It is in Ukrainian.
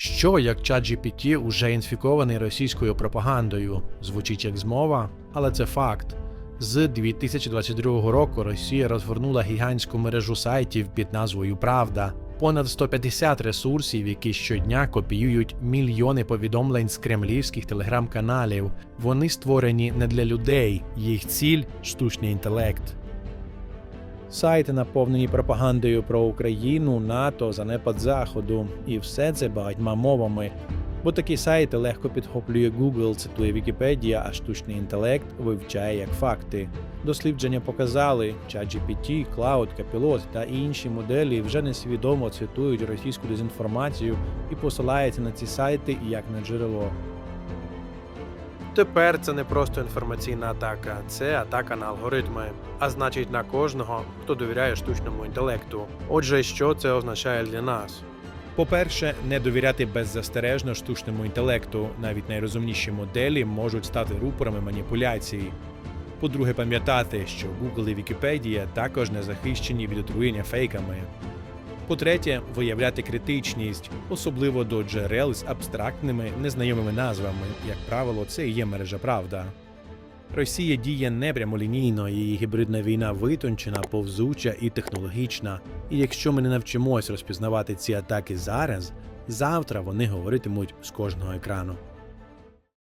Що як ChatGPT уже інфікований російською пропагандою? Звучить як змова, але це факт. З 2022 року Росія розгорнула гігантську мережу сайтів під назвою Правда. Понад 150 ресурсів, які щодня копіюють мільйони повідомлень з кремлівських телеграм-каналів. Вони створені не для людей, їх ціль штучний інтелект. Сайти наповнені пропагандою про Україну, НАТО, занепад Заходу, і все це багатьма мовами. Бо такі сайти легко підхоплює Google, цитує Вікіпедія, а штучний інтелект вивчає як факти. Дослідження показали, ChatGPT, Cloud, Copilot та інші моделі вже несвідомо цитують російську дезінформацію і посилаються на ці сайти як на джерело. Тепер це не просто інформаційна атака, це атака на алгоритми, а значить на кожного, хто довіряє штучному інтелекту. Отже, що це означає для нас? По-перше, не довіряти беззастережно штучному інтелекту. Навіть найрозумніші моделі можуть стати рупорами маніпуляцій. По-друге, пам'ятати, що Google і Вікіпедія також не захищені від отруєння фейками. По-третє, виявляти критичність, особливо до джерел з абстрактними незнайомими назвами. Як правило, це і є мережа правда. Росія діє не прямолінійно, її гібридна війна витончена, повзуча і технологічна. І якщо ми не навчимось розпізнавати ці атаки зараз, завтра вони говоритимуть з кожного екрану.